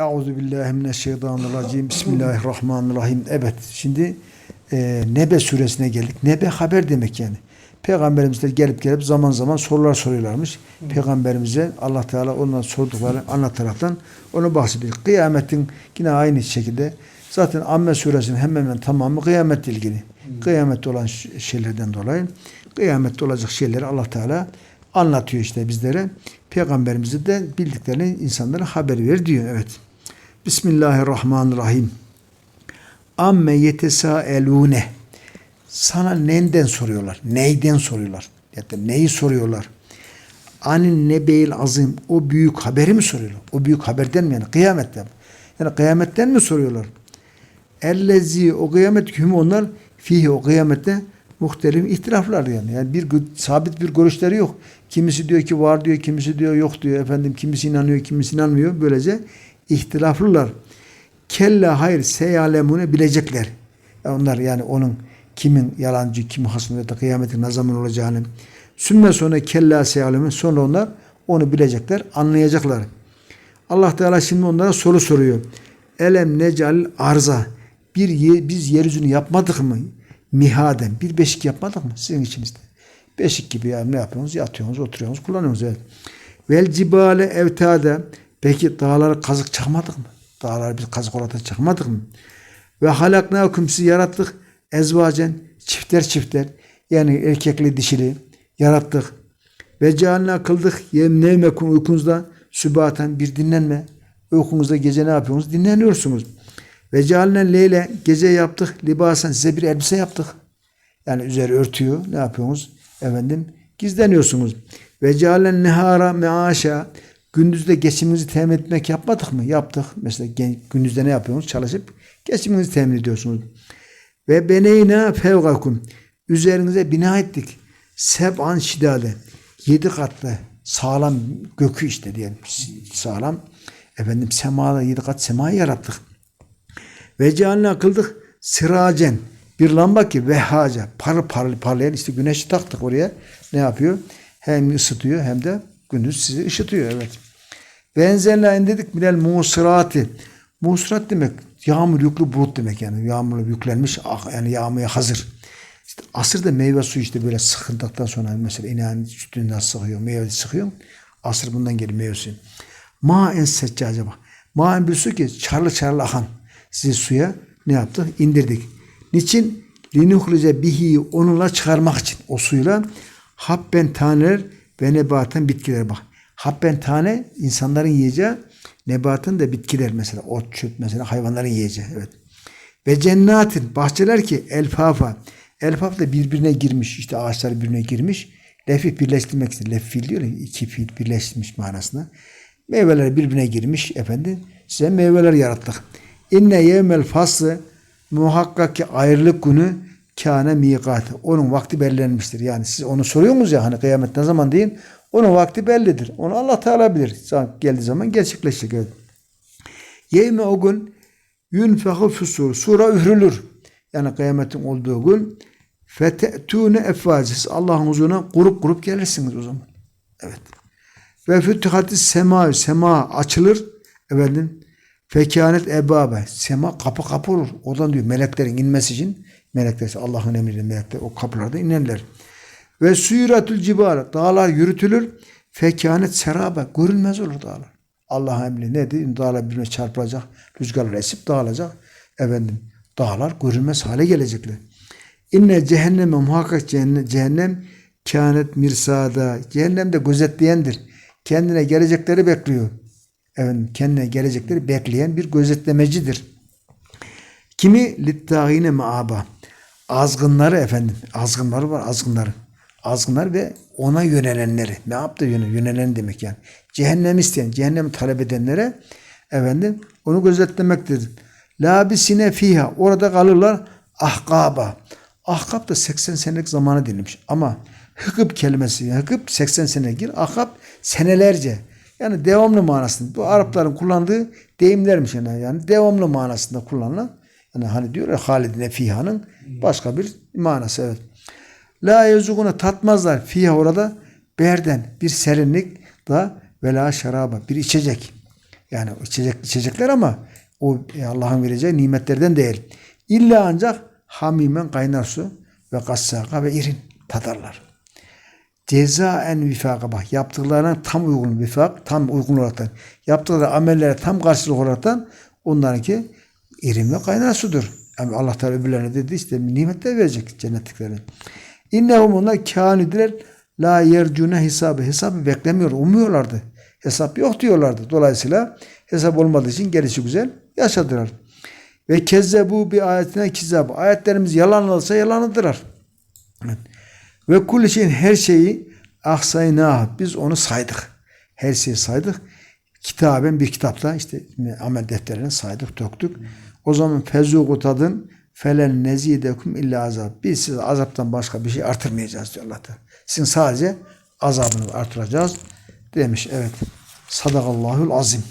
Euzu billahi mineşşeytanirracim. Bismillahirrahmanirrahim. Evet. Şimdi e, Nebe suresine geldik. Nebe haber demek yani. Peygamberimiz de gelip gelip zaman zaman sorular soruyorlarmış. Peygamberimize Allah Teala ondan sordukları anlataraktan onu bahsediyor. Kıyametin yine aynı şekilde zaten Amme suresinin hemen hemen tamamı kıyametle ilgili. Kıyamette olan şeylerden dolayı kıyamette olacak şeyleri Allah Teala anlatıyor işte bizlere. Peygamberimize de bildiklerini insanlara haber ver diyor. Evet. Bismillahirrahmanirrahim. Amme yetesaelune. Sana nenden soruyorlar? Neyden soruyorlar? Da neyi soruyorlar? Anin nebeyil azim. O büyük haberi mi soruyorlar? O büyük haberden mi yani? Kıyametten? Yani kıyametten mi soruyorlar? Ellezi o kıyamet hüm onlar fihi o kıyamette muhtelif ihtilaflar yani. Yani bir sabit bir görüşleri yok. Kimisi diyor ki var diyor, kimisi diyor yok diyor efendim. Kimisi inanıyor, kimisi inanmıyor. Böylece ihtilaflılar. Kella hayır seyalemune bilecekler. Ya onlar yani onun kimin yalancı, kim hasmı kıyametin ne zaman olacağını. Sümme sonra kella seyalemune sonra onlar onu bilecekler, anlayacaklar. Allah Teala şimdi onlara soru soruyor. Elem necal arza. Bir ye- biz yeryüzünü yapmadık mı? Mihaden. Bir beşik yapmadık mı? Sizin içinizde. Beşik gibi ya ne yapıyorsunuz? Yatıyorsunuz, oturuyorsunuz, kullanıyorsunuz. Evet. Vel cibale evtade. Peki dağları kazık çakmadık mı? Dağları biz kazık olarak çakmadık mı? Ve halaknakum sizi yarattık. Ezvacen çiftler çiftler. Yani erkekli dişili yarattık. Ve cealna kıldık yemnevmekum uykunuzda sübaten bir dinlenme. Uykunuzda gece ne yapıyorsunuz? Dinleniyorsunuz. Ve cealna leyle gece yaptık. Libasen size bir elbise yaptık. Yani üzeri örtüyor. Ne yapıyorsunuz? Efendim gizleniyorsunuz. Ve cealen nehara meaşa gündüzde geçiminizi temin etmek yapmadık mı? Yaptık. Mesela gündüzde ne yapıyorsunuz? Çalışıp geçiminizi temin ediyorsunuz. Ve beneyna fevgakum üzerinize bina ettik. Seb'an şidade yedi katlı sağlam gökü işte diyelim. Sağlam efendim semada yedi kat semayı yarattık. Ve cealna kıldık sıracen bir lamba ki vehaca parıl parıl parlayan işte güneşi taktık oraya. Ne yapıyor? Hem ısıtıyor hem de gündüz sizi ışıtıyor evet. Benzenle indirdik minel musirati. Musirat demek yağmur yüklü bulut demek yani. Yağmurlu yüklenmiş ah, yani yağmaya hazır. İşte asırda meyve suyu işte böyle sıkıldıktan sonra mesela ineğin sütünden sıkıyor, meyve sıkıyor. Asır bundan geliyor meyve suyu. Ma en secca acaba. Ma en bir su ki çarlı çarlı akan. Sizi suya ne yaptık? İndirdik. Niçin? Linuhlice bihi onunla çıkarmak için. O suyla habben taneler ve nebaten bitkiler bak. Habben tane insanların yiyeceği nebatın da bitkiler mesela ot çöp mesela hayvanların yiyeceği evet. Ve cennatin bahçeler ki elfafa. Elfaf da birbirine girmiş işte ağaçlar birbirine girmiş. Lefif birleştirmek için. Lefil diyor ya iki fiil birleştirmiş manasında. Meyveler birbirine girmiş efendim. Size meyveler yarattık. İnne yevmel faslı muhakkak ki ayrılık günü kâne miqatı. Onun vakti belirlenmiştir. Yani siz onu soruyorsunuz ya hani kıyamet ne zaman deyin. Onun vakti bellidir. Onu Allah Teala bilir. Geldiği zaman gerçekleşecek. Evet. Yevme o gün yunfehu fusur. Sura üfrülür. Yani kıyametin olduğu gün fete'tûne efvaciz. Allah'ın huzuruna grup grup gelirsiniz o zaman. Evet. Ve fütühatis sema sema açılır. Efendim fekanet ebabe. Sema kapı kapı olur. Oradan diyor meleklerin inmesi için melekler Allah'ın emriyle melekler o kapılarda inerler. Ve suyuratul cibal dağlar yürütülür. Fekanet serabe görünmez olur dağlar. Allah'ın emri nedir? Dağlar birbirine çarpılacak. Rüzgarlar esip dağılacak. Efendim dağlar görünmez hale gelecekler. İnne cehenneme muhakkak cehennem, cehennem kânet mirsada. Cehennem de gözetleyendir. Kendine gelecekleri bekliyor. Efendim kendine gelecekleri bekleyen bir gözetlemecidir. Kimi littâhine maaba. Azgınları efendim. Azgınları var azgınları. Azgınlar ve ona yönelenleri. Ne yaptı yöne, yönelen demek yani. Cehennem isteyen, cehennemi talep edenlere efendim onu gözetlemektedir. Labisine fiha. Orada kalırlar ahkaba. Ahkab da 80 senelik zamanı denilmiş. Ama hıkıp kelimesi, hıkıp 80 sene gir. Ahkab senelerce. Yani devamlı manasında. Bu Arapların kullandığı deyimlermiş yani. Yani devamlı manasında kullanılan. Yani hani diyor ya Halidine Fiha'nın başka bir manası evet. La yezuguna tatmazlar fiha orada berden bir serinlik da vela şaraba bir içecek. Yani içecek içecekler ama o e, Allah'ın vereceği nimetlerden değil. İlla ancak hamimen kaynar su ve gassaka ve irin tadarlar. Cezaen vifaka bak yaptıklarına tam uygun vifak tam uygun olaraktan yaptıkları amellere tam karşılık olaraktan onlarınki irin ve kaynar sudur. Yani Allah Teala öbürlerine dedi işte nimetler verecek cennetlikleri. İnnehum onlar kânidiler la yercune hesabı. Hesabı beklemiyor, umuyorlardı. Hesap yok diyorlardı. Dolayısıyla hesap olmadığı için gelişi güzel yaşadılar. Ve kezzebu bir ayetine kizzab. Ayetlerimiz yalan olsa yalanıdırlar. Ve kulli şeyin her şeyi ahsayna. Biz onu saydık. Her şeyi saydık. Kitaben bir kitapta işte amel defterini saydık, döktük. O zaman fezuku tadın felen nezidekum illa azab. Biz size azaptan başka bir şey artırmayacağız diyor Allah Teala. Sizin sadece azabını artıracağız demiş. Evet. Sadakallahul azim.